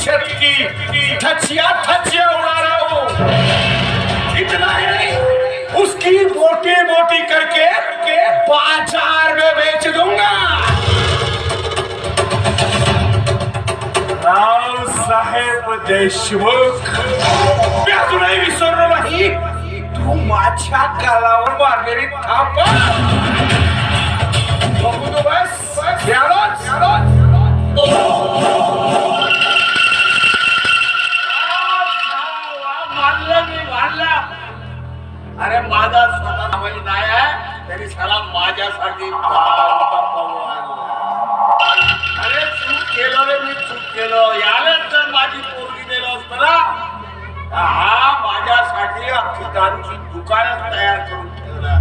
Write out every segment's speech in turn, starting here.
की धचिया धचिया उड़ा रहा हूँ। इतना ही नहीं, उसकी मोटी मोटी करके के बाज़ार में बेच दूँगा। राव साहेब देशमुख, मी अजूनही विसरलो नाही तू माझ्या गालावर मारलेली थाप। बघू तू बस। माझ्यासाठी अरे चूक केलं रे मी चूक केलं. यालाच जर माझी पोरगी दिलं असत ना हा माझ्यासाठी अख्खी दारूची दुकानच तयार करून ठेवला.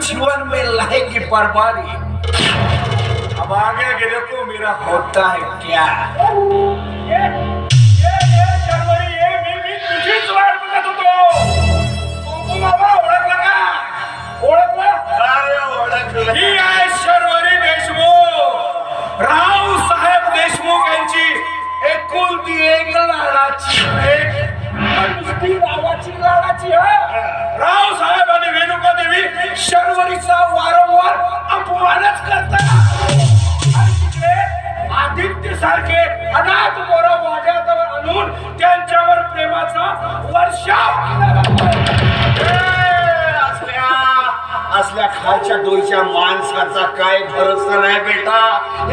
जीवन में लाएगी बर्बादी। अब आगे आगे देखो मेरा होता है क्या? असल्या खालच्या डोईच्या माणसाचा काय भरोसा नाही बेटा.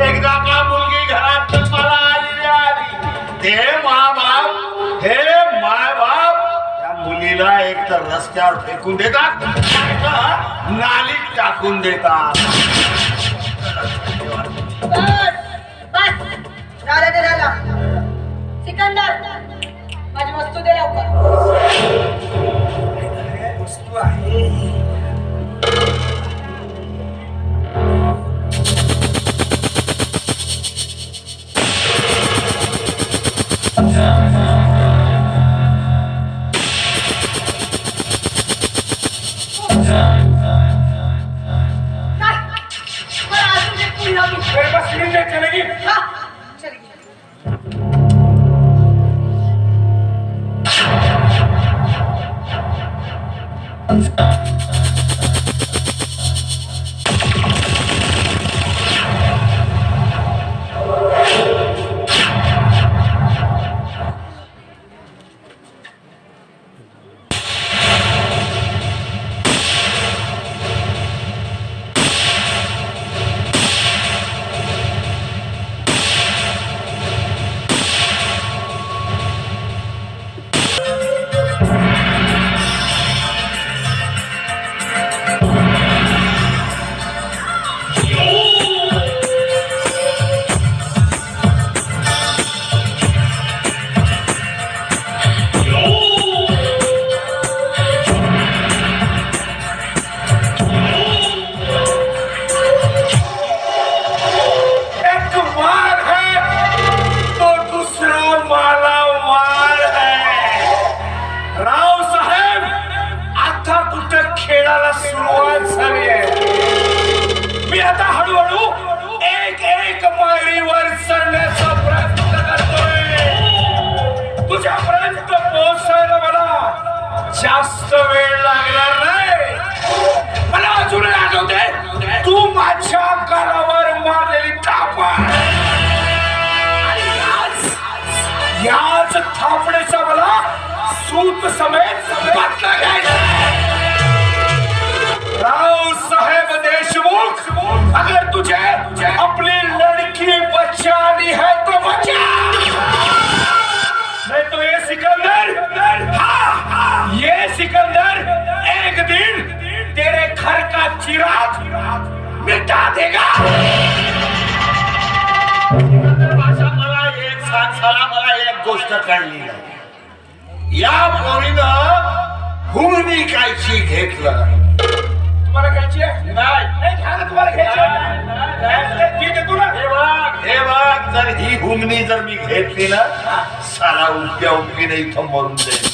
एकदा का मुलगी घरात जन्माला आली आली? ते माबाप हे माय बाप त्या मुलीला एक तर रस्त्यावर फेकून देतात नालीत टाकून देतात. tua rede. एक आता हळूहळू एक एक पायरीवर चढण्याचा प्रयत्न करतोय. तुझ्यापर्यंत पोहोचायला मला जास्त वेळ लागणार नाही. मला अजूनही आठवते तू माझ्या कानावर मारलेली थापा याच थापण्याचा मला सूत समेत घ्यायचा देगा। भाषा मला एक सांग मला एक गोष्ट कळली नाही. या पोरीनं हुंगणी कायची घेतलं? तुम्हाला घ्यायची नाही. नाही तुम्हाला घ्यायची नाही, नाही, नाही, नाही. हे हे जर ही हुमणी जर मी घेतली ना साला उलट्या उपकीने इथं मरून जाईल.